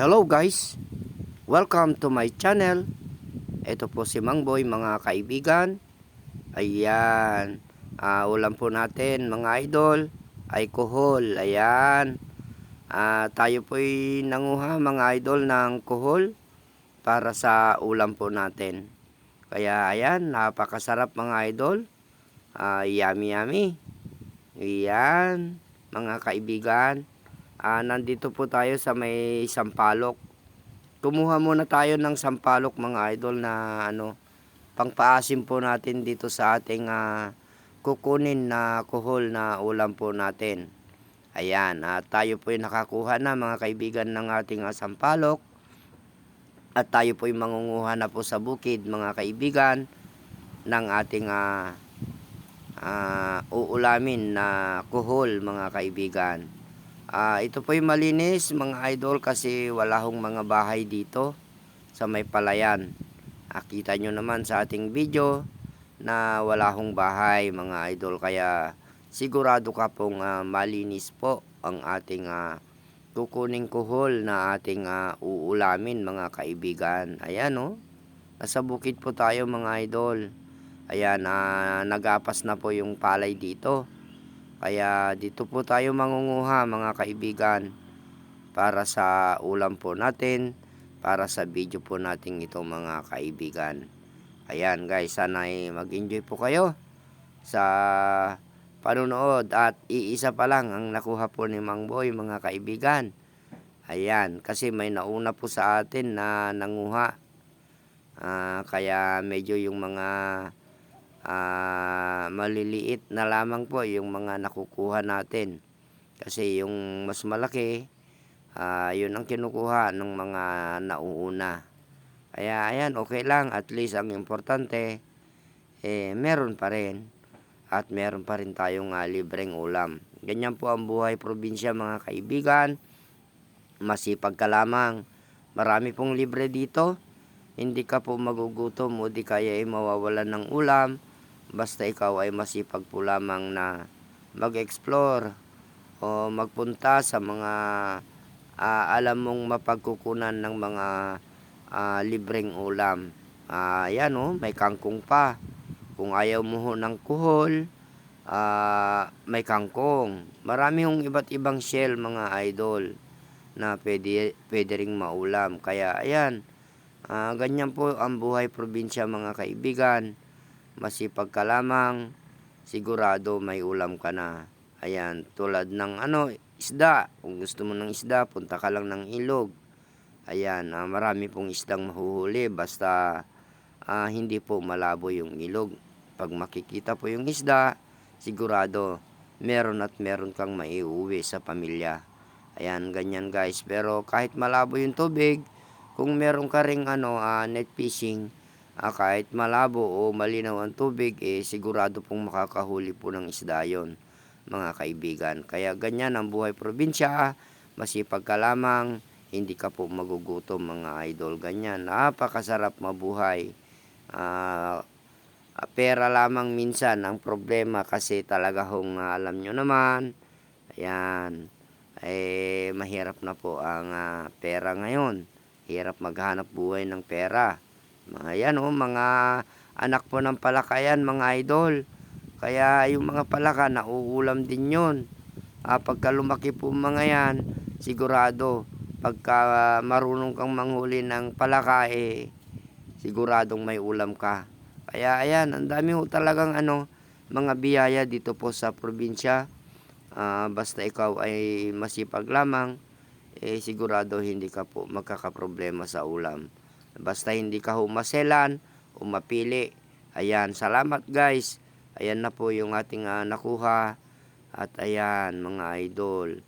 Hello guys, welcome to my channel. Ito po si Mang Boy mga kaibigan. Ayan, Ah, ulam po natin mga idol ay kuhol. Ayan, Ah, tayo po'y nanguha mga idol ng kuhol para sa ulam po natin. Kaya ayan, napakasarap mga idol. Ah, yummy yummy. Ayan, mga kaibigan. Ah, nandito po tayo sa may sampalok. Kumuha muna tayo ng sampalok mga idol na ano, pangpaasim po natin dito sa ating ah, kukunin na kuhol na ulam po natin. Ayan, at tayo po nakakuha na mga kaibigan ng ating ah, sampalok. At tayo po mangunguha na po sa bukid mga kaibigan ng ating ah, ah, uulamin na kuhol mga kaibigan. Ah, ito po malinis mga idol kasi wala hong mga bahay dito sa may palayan. Ah, kita nyo naman sa ating video na wala hong bahay mga idol kaya sigurado ka pong ah, malinis po ang ating ah, kukuning kuhol na ating ah, uulamin mga kaibigan. Ayan oh. Nasa bukid po tayo mga idol. Ayan, ah, nagapas na po yung palay dito. Kaya dito po tayo mangunguha mga kaibigan para sa ulam po natin, para sa video po natin ito mga kaibigan. Ayan guys, sana ay mag-enjoy po kayo sa panunood at iisa pa lang ang nakuha po ni Mang Boy mga kaibigan. Ayan, kasi may nauna po sa atin na nanguha. Ah, kaya medyo yung mga ah, maliliit na lamang po yung mga nakukuha natin. Kasi yung mas malaki, ah, yun ang kinukuha ng mga nauuna. Kaya ayan, okay lang. At least ang importante, eh, meron pa rin. At meron pa rin tayong ah, libreng ulam. Ganyan po ang buhay probinsya mga kaibigan. Masipag ka lamang. Marami pong libre dito. Hindi ka po magugutom o di kaya ay mawawalan ng ulam. Basta ikaw ay masipag po lamang na mag-explore o magpunta sa mga ah, alam mong mapagkukunan ng mga ah, libreng ulam. Ah, yan oh, may kangkong pa. Kung ayaw mo ho ng kuhol, ah, may kangkong. Marami hong iba't ibang shell mga idol na pwede, pwede ring maulam. Kaya ayan, ah, ganyan po ang buhay probinsya mga kaibigan. Masipag ka lamang, sigurado may ulam ka na. Ayan, tulad ng ano, isda. Kung gusto mo ng isda, punta ka lang ng ilog. Ayan, ah, marami pong isdang mahuhuli basta ah, hindi po malabo yung ilog. Pag makikita po yung isda, sigurado meron at meron kang maiuwi sa pamilya. Ayan, ganyan guys. Pero kahit malabo yung tubig, kung meron ka ring ano, ah, net fishing, ah, kahit malabo o malinaw ang tubig, eh sigurado pong makakahuli po ng isda yon mga kaibigan. Kaya ganyan ang buhay probinsya, masipag ka lamang, hindi ka po magugutom mga idol. Ganyan, napakasarap mabuhay. Ah, pera lamang minsan ang problema kasi talaga hong ah, alam nyo naman, ayan, eh mahirap na po ang ah, pera ngayon. Hirap maghanap buhay ng pera. Mga yan oh, mga anak po ng palakayan, mga idol. Kaya yung mga palaka, nauulam din yun. Ah, pagka lumaki po mga yan, sigurado, pagka marunong kang manghuli ng palaka, eh, siguradong may ulam ka. Kaya ayan, ang dami ho talagang ano, mga biyaya dito po sa probinsya. Ah, basta ikaw ay masipag lamang, eh sigurado hindi ka po magkakaproblema sa ulam. Basta hindi ka humaselan o mapili. Ayan, salamat guys. Ayan na po yung ating ah, nakuha. At ayan, mga idol.